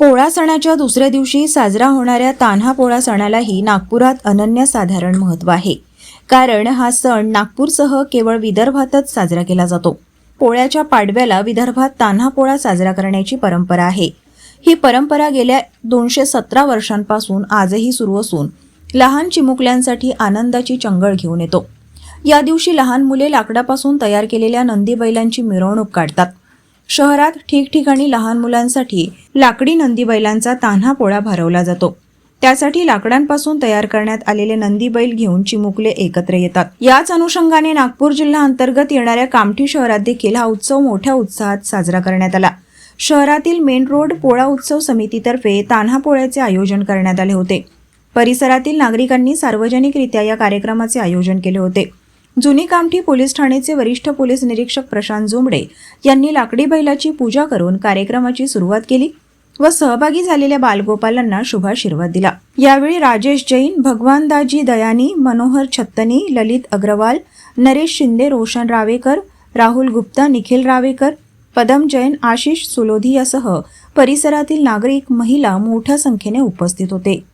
पोळा सणाच्या दुसऱ्या दिवशी साजरा होणाऱ्या तान्हा पोळा सणालाही नागपुरात अनन्यसाधारण महत्त्व आहे. कारण हा सण नागपूरसह केवळ विदर्भातच साजरा केला जातो. पोळ्याच्या पाडव्याला विदर्भात तान्हा पोळा साजरा करण्याची परंपरा आहे. ही परंपरा गेल्या दोनशे सतरा वर्षांपासून आजही सुरू असून लहान चिमुकल्यांसाठी आनंदाची चंगळ घेऊन येतो. या दिवशी लहान मुले लाकडापासून तयार केलेल्या नंदी बैलांची मिरवणूक काढतात. शहरात ठिकठिकाणी लहान मुलांसाठी लाकडी नंदी बैलांचा तान्हा पोळा भरवला जातो. त्यासाठी लाकडांपासून तयार करण्यात आलेले नंदी बैल घेऊन चिमुकले एकत्र येतात. याच अनुषंगाने नागपूर जिल्हा अंतर्गत येणाऱ्या कामठी शहरात देखील हा उत्सव मोठ्या उत्साहात साजरा करण्यात आला. शहरातील मेन रोड पोळा उत्सव समितीतर्फे तान्हा पोळ्याचे आयोजन करण्यात आले होते. परिसरातील नागरिकांनी सार्वजनिकरित्या या कार्यक्रमाचे आयोजन केले होते. जुनी कामठी पोलीस ठाणेचे वरिष्ठ पोलीस निरीक्षक प्रशांत जोंबडे यांनी लाकडी बैलाची पूजा करून कार्यक्रमाची सुरुवात केली. व सहभागी झालेल्या बालगोपालांना शुभाशीर्वाद दिला. यावेळी राजेश जैन भगवानदाजी दयानी मनोहर छत्तनी ललित अग्रवाल नरेश शिंदे रोशन रावेकर राहुल गुप्ता निखिल रावेकर पदम जैन आशिष सुलोधी यासह परिसरातील नागरिक महिला मोठ्या संख्येने उपस्थित होते.